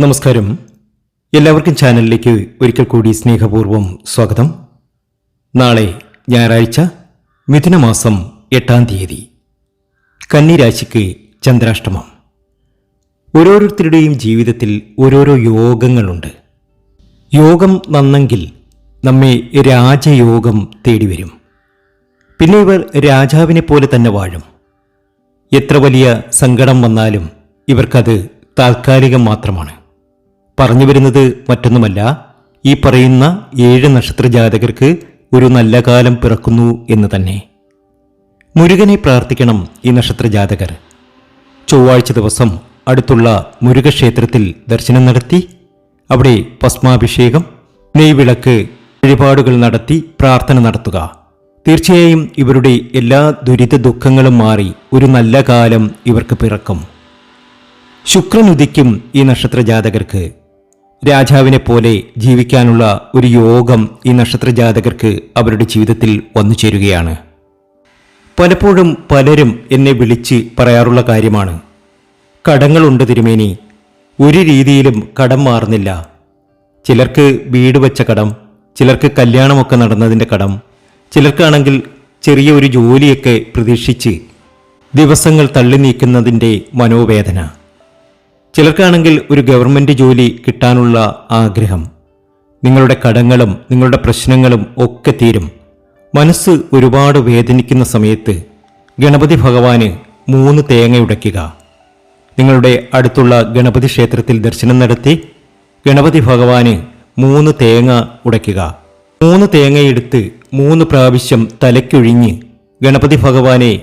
നമസ്കാരം. എല്ലാവർക്കും ചാനലിലേക്ക് ഒരിക്കൽ കൂടി സ്നേഹപൂർവം സ്വാഗതം. നാളെ ഞായറാഴ്ച മിഥുനമാസം എട്ടാം തീയതി. കന്നിരാശിക്ക് ചന്ദ്രാഷ്ടമം. ഓരോരുത്തരുടെയും ജീവിതത്തിൽ ഓരോരോ യോഗങ്ങളുണ്ട്. യോഗം നന്നെങ്കിൽ നമ്മെ രാജയോഗം തേടി വരും. പിന്നെ ഇവർ രാജാവിനെ പോലെ തന്നെ വാഴും. എത്ര വലിയ സങ്കടം വന്നാലും ഇവർക്കത് താൽക്കാലികം മാത്രമാണ്. പറഞ്ഞു വരുന്നത് മറ്റൊന്നുമല്ല. ഈ പറയുന്ന ഏഴ് നക്ഷത്ര ജാതകർക്ക് ഒരു നല്ല കാലം പിറക്കുന്നു എന്ന് തന്നെ. മുരുകനെ പ്രാർത്ഥിക്കണം ഈ നക്ഷത്ര ജാതകർ. ചൊവ്വാഴ്ച ദിവസം അടുത്തുള്ള മുരുകക്ഷേത്രത്തിൽ ദർശനം നടത്തി അവിടെ ഭസ്മാഭിഷേകം നെയ്വിളക്ക് വഴിപാടുകൾ നടത്തി പ്രാർത്ഥന നടത്തുക. തീർച്ചയായും ഇവരുടെ എല്ലാ ദുരിത ദുഃഖങ്ങളും മാറി ഒരു നല്ല കാലം ഇവർക്ക് പിറക്കും. ശുക്രനുദിക്കും ഈ നക്ഷത്ര ജാതകർക്ക്. രാജാവിനെ പോലെ ജീവിക്കാനുള്ള ഒരു യോഗം ഈ നക്ഷത്ര ജാതകർക്ക് അവരുടെ ജീവിതത്തിൽ വന്നു ചേരുകയാണ്. പലപ്പോഴും പലരും എന്നെ വിളിച്ച് പറയാറുള്ള കാര്യമാണ്. കടങ്ങളുണ്ട് തിരുമേനി. ഒരു രീതിയിലും കടം മാറുന്നില്ല. ചിലർക്ക് വീട് വെച്ച കടം ചിലർക്ക് കല്യാണമൊക്കെ നടന്നതിന്റെ കടം ചിലർക്കാണെങ്കിൽ ചെറിയ ഒരു ജോലിയൊക്കെ പ്രതീക്ഷിച്ച് ദിവസങ്ങൾ തള്ളി നീക്കുന്നതിന്റെ മനോവേദന. ചിലർക്കാണെങ്കിൽ ഒരു ഗവൺമെന്റ് ജോലി കിട്ടാനുള്ള ആഗ്രഹം. നിങ്ങളുടെ കടങ്ങളും നിങ്ങളുടെ പ്രശ്നങ്ങളും ഒക്കെ തീരും. മനസ്സ് ഒരുപാട് വേദനിക്കുന്ന സമയത്ത് ഗണപതി ഭഗവാന് മൂന്ന് തേങ്ങ ഉടയ്ക്കുക. നിങ്ങളുടെ അടുത്തുള്ള ഗണപതി ക്ഷേത്രത്തിൽ ദർശനം നടത്തി ഗണപതി ഭഗവാന് മൂന്ന് തേങ്ങ ഉടയ്ക്കുക. മൂന്ന് തേങ്ങയെടുത്ത് മൂന്ന് പ്രാവശ്യം തലയ്ക്കൊഴിഞ്ഞ് ഗണപതി ഭഗവാനെ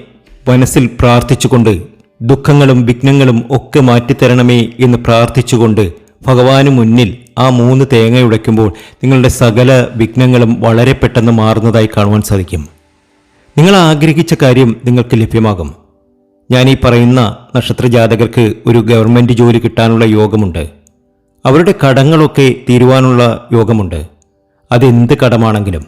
മനസ്സിൽ പ്രാർത്ഥിച്ചുകൊണ്ട് ദുഃഖങ്ങളും വിഘ്നങ്ങളും ഒക്കെ മാറ്റിത്തരണമേ എന്ന് പ്രാർത്ഥിച്ചുകൊണ്ട് ഭഗവാന് മുന്നിൽ ആ മൂന്ന് തേങ്ങ ഉടയ്ക്കുമ്പോൾ നിങ്ങളുടെ സകല വിഘ്നങ്ങളും വളരെ പെട്ടെന്ന് മാറുന്നതായി കാണുവാൻ സാധിക്കും. നിങ്ങൾ ആഗ്രഹിച്ച കാര്യം നിങ്ങൾക്ക് ലഭ്യമാകും. ഞാൻ ഈ പറയുന്ന നക്ഷത്ര ജാതകർക്ക് ഒരു ഗവൺമെന്റ് ജോലി കിട്ടാനുള്ള യോഗമുണ്ട്. അവരുടെ കടങ്ങളൊക്കെ തീരുവാനുള്ള യോഗമുണ്ട്. അതെന്ത് കടമാണെങ്കിലും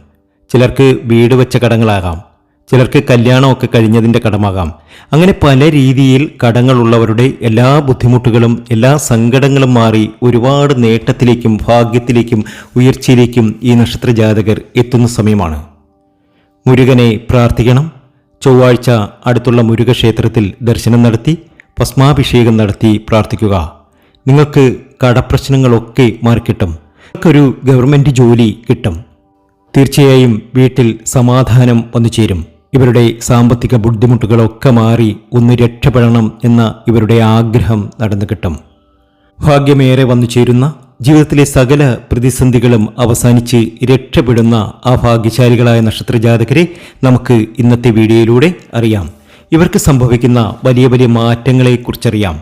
ചിലർക്ക് വീട് വെച്ച കടങ്ങളാകാം. ചിലർക്ക് കല്യാണമൊക്കെ കഴിഞ്ഞതിന്റെ കടമാകാം. അങ്ങനെ പല രീതിയിൽ കടങ്ങളുള്ളവരുടെ എല്ലാ ബുദ്ധിമുട്ടുകളും എല്ലാ സങ്കടങ്ങളും മാറി ഒരുപാട് നേട്ടത്തിലേക്കും ഭാഗ്യത്തിലേക്കും ഉയർച്ചയിലേക്കും ഈ നക്ഷത്ര ജാതകർ എത്തുന്ന സമയമാണ്. മുരുകനെ പ്രാർത്ഥിക്കണം. ചൊവ്വാഴ്ച അടുത്തുള്ള മുരുകക്ഷേത്രത്തിൽ ദർശനം നടത്തി ഭസ്മാഭിഷേകം നടത്തി പ്രാർത്ഥിക്കുക. നിങ്ങൾക്ക് കടപ്രശ്നങ്ങളൊക്കെ മാറിക്കിട്ടും. നിങ്ങൾക്കൊരു ഗവൺമെന്റ് ജോലി കിട്ടും. തീർച്ചയായും വീട്ടിൽ സമാധാനം വന്നു ചേരും ഇവരുടെ സാമ്പത്തിക ബുദ്ധിമുട്ടുകളൊക്കെ മാറി ഒന്ന് രക്ഷപ്പെടണം എന്ന ഇവരുടെ ആഗ്രഹം നടന്നു കിട്ടും. ഭാഗ്യമേറെ വന്നു ചേരുന്ന ജീവിതത്തിലെ സകല പ്രതിസന്ധികളും അവസാനിച്ച് രക്ഷപ്പെടുന്ന ആ ഭാഗ്യശാലികളായ നക്ഷത്രജാതകരെ നമുക്ക് ഇന്നത്തെ വീഡിയോയിലൂടെ അറിയാം. ഇവർക്ക് സംഭവിക്കുന്ന വലിയ വലിയ മാറ്റങ്ങളെക്കുറിച്ചറിയാം.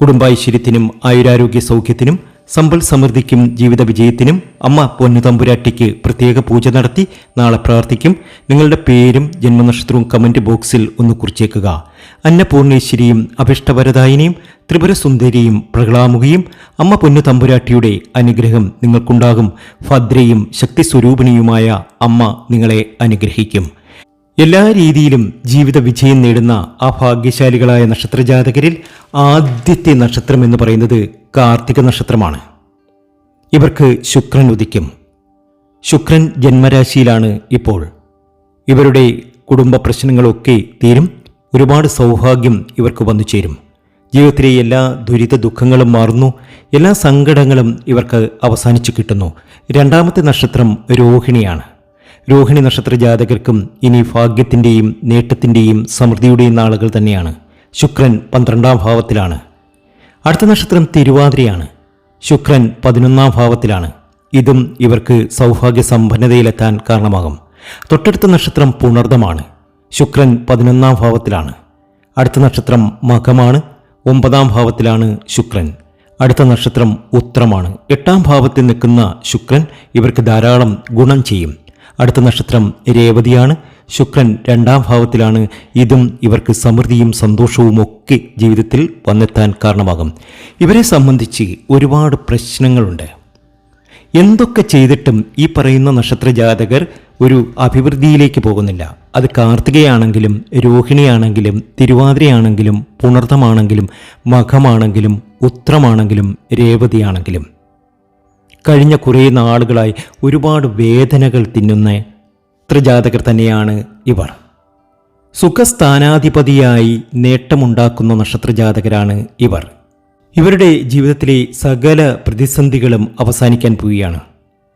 കുടുംബൈശ്വര്യത്തിനും ആയുരാരോഗ്യ സൗഖ്യത്തിനും സമ്പൽ സമൃദ്ധിക്കും ജീവിത വിജയത്തിനും അമ്മ പൊന്നുതമ്പുരാട്ടിക്ക് പ്രത്യേക പൂജ നടത്തി നാളെ പ്രാർത്ഥിക്കും. നിങ്ങളുടെ പേരും ജന്മനക്ഷത്രവും കമന്റ് ബോക്സിൽ ഒന്ന് കുറിച്ചേക്കുക. അന്നപൂർണേശ്വരിയും അഭിഷ്ടവരദായിനിയും ത്രിപുരസുന്ദരിയും പ്രഹ്ലാമുഖിയും അമ്മ പൊന്നു തമ്പുരാട്ടിയുടെ അനുഗ്രഹം നിങ്ങൾക്കുണ്ടാകും. ഭദ്രയും ശക്തിസ്വരൂപിണിയുമായ അമ്മ നിങ്ങളെ അനുഗ്രഹിക്കും. എല്ലാ രീതിയിലും ജീവിത വിജയം നേടുന്ന ആ ഭാഗ്യശാലികളായ നക്ഷത്രജാതകരിൽ ആദ്യത്തെ നക്ഷത്രം എന്ന് പറയുന്നത് കാർത്തിക നക്ഷത്രമാണ്. ഇവർക്ക് ശുക്രൻ ഉദിക്കും. ശുക്രൻ ജന്മരാശിയിലാണ് ഇപ്പോൾ. ഇവരുടെ കുടുംബ പ്രശ്നങ്ങളൊക്കെ തീരും. ഒരുപാട് സൗഭാഗ്യം ഇവർക്ക് വന്നു ചേരും. ജീവിതത്തിലെ എല്ലാ ദുരിത ദുഃഖങ്ങളും മാറുന്നു. എല്ലാ സങ്കടങ്ങളും ഇവർക്ക് അവസാനിച്ചു കിട്ടുന്നു. രണ്ടാമത്തെ നക്ഷത്രം രോഹിണിയാണ്. രോഹിണി നക്ഷത്ര ജാതകർക്കും ഇനി ഭാഗ്യത്തിന്റെയും നേട്ടത്തിന്റെയും സമൃദ്ധിയുടെയും നാളുകൾ തന്നെയാണ്. ശുക്രൻ പന്ത്രണ്ടാം ഭാവത്തിലാണ്. അടുത്ത നക്ഷത്രം തിരുവാതിരയാണ്. ശുക്രൻ പതിനൊന്നാം ഭാവത്തിലാണ്. ഇതും ഇവർക്ക് സൗഭാഗ്യ സമ്പന്നതയിലെത്താൻ കാരണമാകും. തൊട്ടടുത്ത നക്ഷത്രം പുണർദമാണ്. ശുക്രൻ പതിനൊന്നാം ഭാവത്തിലാണ്. അടുത്ത നക്ഷത്രം മകമാണ്. ഒമ്പതാം ഭാവത്തിലാണ് ശുക്രൻ. അടുത്ത നക്ഷത്രം ഉത്രമാണ്. എട്ടാം ഭാവത്തിൽ നിൽക്കുന്ന ശുക്രൻ ഇവർക്ക് ധാരാളം ഗുണം ചെയ്യും. അടുത്ത നക്ഷത്രം രേവതിയാണ്. ശുക്രൻ രണ്ടാം ഭാവത്തിലാണ്. ഇതും ഇവർക്ക് സമൃദ്ധിയും സന്തോഷവും ഒക്കെ ജീവിതത്തിൽ വന്നെത്താൻ കാരണമാകും. ഇവരെ സംബന്ധിച്ച് ഒരുപാട് പ്രശ്നങ്ങളുണ്ട്. എന്തൊക്കെ ചെയ്തിട്ടും ഈ പറയുന്ന നക്ഷത്ര ജാതകർ ഒരു അഭിവൃദ്ധിയിലേക്ക് പോകുന്നില്ല. അത് കാർത്തികയാണെങ്കിലും രോഹിണിയാണെങ്കിലും തിരുവാതിരയാണെങ്കിലും പുണർത്തമാണെങ്കിലും മഖമാണെങ്കിലും ഉത്രമാണെങ്കിലും രേവതിയാണെങ്കിലും. കഴിഞ്ഞ കുറേ നാളുകളായി ഒരുപാട് വേദനകൾ തിന്നുന്ന ത്രിജാതകർ തന്നെയാണ് ഇവർ. സുഖസ്ഥാനാധിപതിയായി നേട്ടമുണ്ടാക്കുന്ന നക്ഷത്രജാതകരാണ് ഇവർ. ഇവരുടെ ജീവിതത്തിലെ സകല പ്രതിസന്ധികളും അവസാനിക്കാൻ പോവുകയാണ്.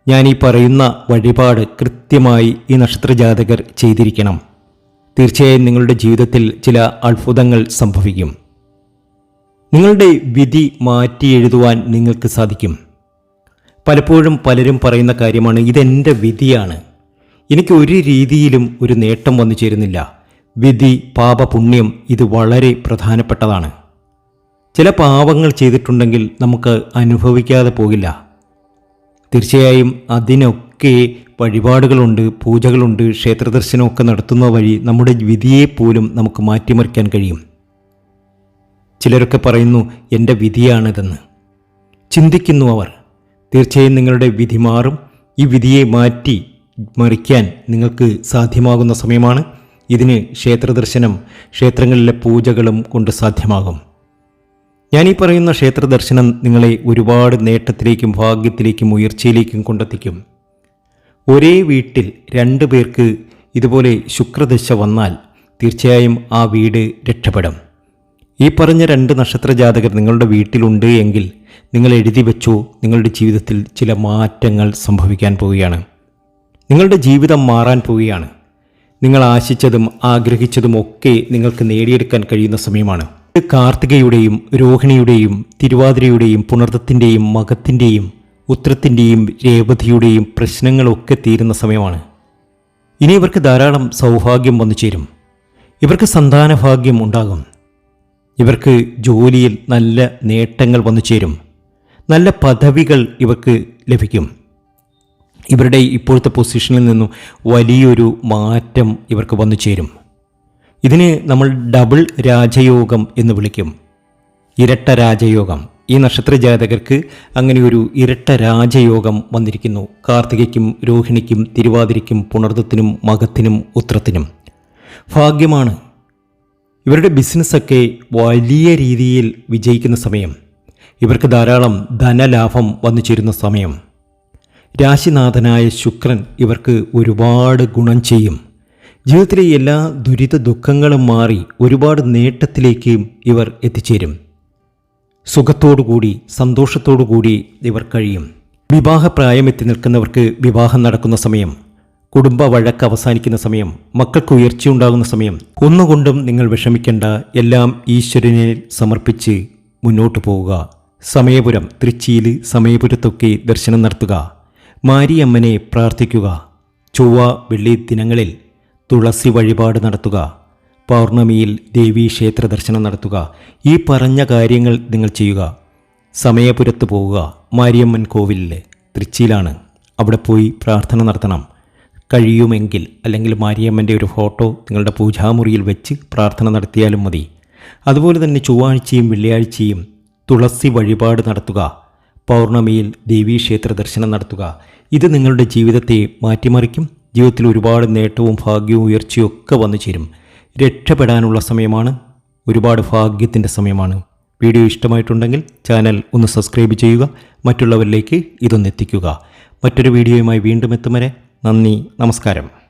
ഞാൻ ഈ പറയുന്ന വഴിപാട് കൃത്യമായി ഈ നക്ഷത്രജാതകർ ചെയ്തിരിക്കണം. തീർച്ചയായും നിങ്ങളുടെ ജീവിതത്തിൽ ചില അത്ഭുതങ്ങൾ സംഭവിക്കും. നിങ്ങളുടെ വിധി മാറ്റി എഴുതുവാൻ നിങ്ങൾക്ക് സാധിക്കും. പലപ്പോഴും പലരും പറയുന്ന കാര്യമാണ് ഇതെന്റെ വിധിയാണ്. എനിക്ക് ഒരു രീതിയിലും ഒരു നേട്ടം വന്നു ചേരുന്നില്ല. വിധി പാപപുണ്യം ഇത് വളരെ പ്രധാനപ്പെട്ടതാണ്. ചില പാപങ്ങൾ ചെയ്തിട്ടുണ്ടെങ്കിൽ നമുക്ക് അനുഭവിക്കാതെ പോകില്ല. തീർച്ചയായും അതിനൊക്കെ വഴിപാടുകളുണ്ട് പൂജകളുണ്ട് ക്ഷേത്രദർശനമൊക്കെ നടത്തുന്ന വഴി നമ്മുടെ വിധിയെപ്പോലും നമുക്ക് മാറ്റിമറിക്കാൻ കഴിയും. ചിലരൊക്കെ പറയുന്നു എന്റെ വിധിയാണിതെന്ന്. ചിന്തിക്കുന്നു അവർ. തീർച്ചയായും നിങ്ങളുടെ വിധി മാറും. ഈ വിധിയെ മാറ്റി മറിക്കാൻ നിങ്ങൾക്ക് സാധ്യമാകുന്ന സമയമാണ്. ഇതിന് ക്ഷേത്രദർശനം ക്ഷേത്രങ്ങളിലെ പൂജകളും കൊണ്ട് സാധ്യമാകും. ഞാനീ പറയുന്ന ക്ഷേത്രദർശനം നിങ്ങളെ ഒരുപാട് നേട്ടത്തിലേക്കും ഭാഗ്യത്തിലേക്കും ഉയർച്ചയിലേക്കും കൊണ്ടെത്തിക്കും. ഒരേ വീട്ടിൽ രണ്ടു പേർക്ക് ഇതുപോലെ ശുക്രദശ വന്നാൽ തീർച്ചയായും ആ വീട് രക്ഷപ്പെടും. ഈ പറഞ്ഞ രണ്ട് നക്ഷത്ര ജാതകർ നിങ്ങളുടെ വീട്ടിലുണ്ട് എങ്കിൽ നിങ്ങൾ എഴുതി വെച്ചു നിങ്ങളുടെ ജീവിതത്തിൽ ചില മാറ്റങ്ങൾ സംഭവിക്കാൻ പോവുകയാണ്. നിങ്ങളുടെ ജീവിതം മാറാൻ പോവുകയാണ്. നിങ്ങൾ ആശിച്ചതും ആഗ്രഹിച്ചതും ഒക്കെ നിങ്ങൾക്ക് നേടിയെടുക്കാൻ കഴിയുന്ന സമയമാണ്. കാർത്തികയുടെയും രോഹിണിയുടെയും തിരുവാതിരയുടെയും പുണർത്തത്തിന്റെയും മകത്തിന്റെയും ഉത്രത്തിന്റെയും രേവതിയുടെയും പ്രശ്നങ്ങളൊക്കെ തീരുന്ന സമയമാണ്. ഇനി ഇവർക്ക് ധാരാളം സൗഭാഗ്യം വന്നു ചേരും. ഇവർക്ക് സന്താനഭാഗ്യം ഉണ്ടാകും. ഇവർക്ക് ജോലിയിൽ നല്ല നേട്ടങ്ങൾ വന്നു ചേരും. നല്ല പദവികൾ ഇവർക്ക് ലഭിക്കും. ഇവരുടെ ഇപ്പോഴത്തെ പൊസിഷനിൽ നിന്നും വലിയൊരു മാറ്റം ഇവർക്ക് വന്നു ചേരും. ഇതിന് നമ്മൾ ഡബിൾ രാജയോഗം എന്ന് വിളിക്കും. ഇരട്ട രാജയോഗം. ഈ നക്ഷത്ര ജാതകർക്ക് അങ്ങനെയൊരു ഇരട്ട രാജയോഗം വന്നിരിക്കുന്നു. കാർത്തികയ്ക്കും രോഹിണിക്കും തിരുവാതിരയ്ക്കും പുണർദത്തിനും മകത്തിനും ഉത്രത്തിനും. ഭാഗ്യമാണ്. ഇവരുടെ ബിസിനസ്സൊക്കെ വലിയ രീതിയിൽ വിജയിക്കുന്ന സമയം. ഇവർക്ക് ധാരാളം ധനലാഭം വന്നു ചേരുന്ന സമയം. രാശിനാഥനായ ശുക്രൻ ഇവർക്ക് ഒരുപാട് ഗുണം ചെയ്യും. ജീവിതത്തിലെ എല്ലാ ദുരിത ദുഃഖങ്ങളും മാറി ഒരുപാട് നേട്ടത്തിലേക്ക് ഇവർ എത്തിച്ചേരും. സുഖത്തോടുകൂടി സന്തോഷത്തോടുകൂടി ഇവർ കഴിയും. വിവാഹപ്രായമെത്തി നിൽക്കുന്നവർക്ക് വിവാഹം നടക്കുന്ന സമയം കുടുംബ വഴക്ക് അവസാനിക്കുന്ന സമയം മക്കൾക്ക് ഉയർച്ചയുണ്ടാകുന്ന സമയം ഒന്നുകൊണ്ടും നിങ്ങൾ വിഷമിക്കേണ്ട എല്ലാം ഈശ്വരനെ സമർപ്പിച്ച് മുന്നോട്ട് പോവുക. സമയപുരം തൃച്ചിയിൽ സമയപുരത്തൊക്കെ ദർശനം നടത്തുക. മാരിയമ്മനെ പ്രാർത്ഥിക്കുക. ചൊവ്വ വെള്ളി ദിനങ്ങളിൽ തുളസി വഴിപാട് നടത്തുക. പൗർണമിയിൽ ദേവീ ക്ഷേത്ര ദർശനം നടത്തുക. ഈ പറഞ്ഞ കാര്യങ്ങൾ നിങ്ങൾ ചെയ്യുക. സമയപുരത്ത് പോവുക. മാരിയമ്മൻ കോവിലിൽ തൃച്ചിയിലാണ് അവിടെ പോയി പ്രാർത്ഥന നടത്തണം. കഴിയുമെങ്കിൽ അല്ലെങ്കിൽ മാരിയമ്മന്റെ ഒരു ഫോട്ടോ നിങ്ങളുടെ പൂജാമുറിയിൽ വെച്ച് പ്രാർത്ഥന നടത്തിയാലും മതി. അതുപോലെ തന്നെ ചൊവ്വാഴ്ചയും വെള്ളിയാഴ്ചയും തുളസി വഴിപാട് നടത്തുക. പൗർണമിയിൽ ദേവീക്ഷേത്ര ദർശനം നടത്തുക. ഇത് നിങ്ങളുടെ ജീവിതത്തെ മാറ്റിമറിക്കും. ജീവിതത്തിൽ ഒരുപാട് നേട്ടവും ഭാഗ്യവും ഉയർച്ചയും ഒക്കെ വന്നു ചേരും. രക്ഷപ്പെടാനുള്ള സമയമാണ്. ഒരുപാട് ഭാഗ്യത്തിന്റെ സമയമാണ്. വീഡിയോ ഇഷ്ടമായിട്ടുണ്ടെങ്കിൽ ചാനൽ ഒന്ന് സബ്സ്ക്രൈബ് ചെയ്യുക. മറ്റുള്ളവരിലേക്ക് ഇതൊന്ന് എത്തിക്കുക. മറ്റൊരു വീഡിയോയുമായി വീണ്ടും എത്തും വരെ നന്ദി നമസ്കാരം.